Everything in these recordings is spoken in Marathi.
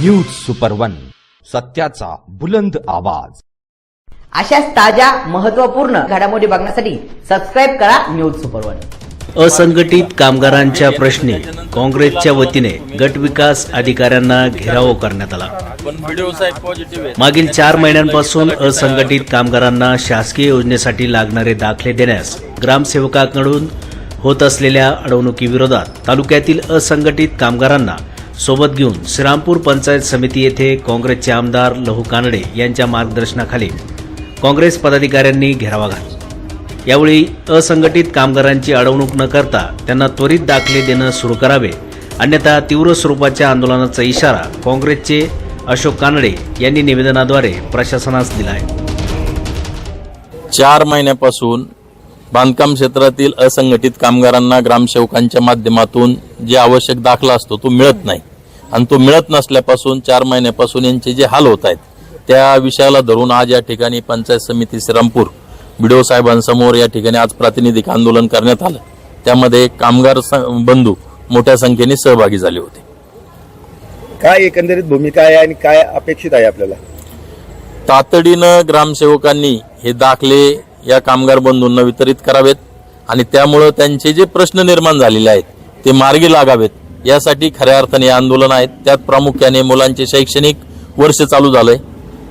न्यूज सुपर वन सत्याचा बुलंद आवाज. अशाच ताज्या महत्त्वपूर्ण घडामोडी बघण्यासाठी सबस्क्राईब करा न्यूज सुपर वन असंघटित कामगारांच्या प्रश्नी काँग्रेसच्या वतीने गट विकास अधिकाऱ्यांना घेराव करण्यात आला. पण व्हिडिओ साहेब पॉझिटिव्ह आहे मागील चार महिन्यांपासून असंघटित कामगारांना शासकीय योजनेसाठी लागणारे दाखले देण्यास ग्रामसेवकाकडून होत असलेल्या अडवणुकीविरोधात तालुक्यातील असंघटित कामगारांना सोबत घेऊन श्रीरामपूर पंचायत समिती येथे काँग्रेसचे आमदार लहू कानडे यांच्या मार्गदर्शनाखाली काँग्रेस पदाधिकाऱ्यांनी घेरावा घातला. यावेळी असंघटित कामगारांची अडवणूक न करता त्यांना त्वरित दाखले देणं सुरू करावे अन्यथा तीव्र स्वरूपाच्या आंदोलनाचा इशारा काँग्रेसचे अशोक कानडे यांनी निवेदनाद्वारे प्रशासनास दिला आहे. चार महिन्यापासून बांधकाम क्षेत्रातील असंघटित कामगारांना ग्रामसेवकांच्या माध्यमातून जे आवश्यक दाखला असतो तो मिळत नाही. आणि तो मिळत नसल्यापासून चार महिन्यापासून यांचे जे हाल होत आहेत त्या विषयाला धरून आज या ठिकाणी पंचायत समिती श्रीरामपूर बिडो साहेबांसमोर या ठिकाणी आज प्रातिनिधिक आंदोलन करण्यात आलं. त्यामध्ये कामगार बंधू मोठ्या संख्येने सहभागी झाले होते. काय एकंदरीत भूमिका आहे आणि काय अपेक्षित आहे आपल्याला? तातडीनं ग्रामसेवकांनी हे दाखले या कामगार बंधूंना वितरित करावेत आणि त्यामुळं त्यांचे जे प्रश्न निर्माण झालेले आहेत ते मार्गी लागावेत. यासाठी खऱ्या अर्थाने आंदोलन आहेत. त्यात प्रामुख्याने मुलांचे शैक्षणिक वर्ष चालू झालंय.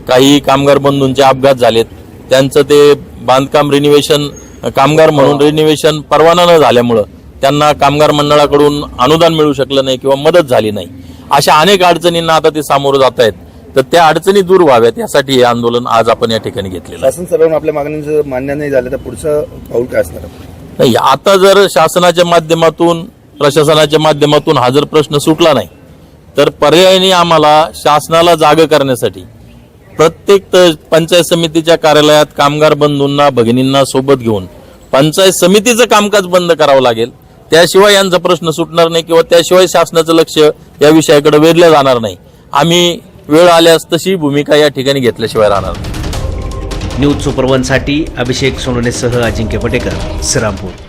काही कामगार बंधूंचे अपघात झालेत. त्यांचं ते बांधकाम रिनिवेशन कामगार म्हणून रिनिवेशन परवाना न झाल्यामुळं त्यांना कामगार मंडळाकडून अनुदान मिळू शकलं नाही किंवा मदत झाली नाही. अशा अनेक अडचणींना आता ते सामोरं जात आहेत तर त्या अडचणी दूर व्हाव्यात यासाठी हे आंदोलन आज आपण या ठिकाणी घेतलेलं आहे. शासन सर्व आपल्या मागण्यांचं मान्य नाही झालं तर पुढचं पाऊल काय असणार? नाही आता जर शासनाच्या माध्यमातून प्रशासनाच्या माध्यमातून हा जर प्रश्न सुटला नाही तर पर्यायाने आम्हाला शासनाला जाग करण्यासाठी प्रत्येक त- पंचायत समितीच्या कार्यालयात कामगार बंधूंना भगिनींना सोबत घेऊन पंचायत समितीचं कामकाज बंद करावं लागेल. त्याशिवाय यांचा प्रश्न सुटणार नाही किंवा त्याशिवाय शासनाचं लक्ष या विषयाकडे वेधलं जाणार नाही. आम्ही वेळ आल्यास तशी भूमिका या ठिकाणी घेतल्याशिवाय राहणार न्यूज सुपरवनसाठी अभिषेक सोनवणेसह अजिंक्य पटेकर श्रीरामपूर.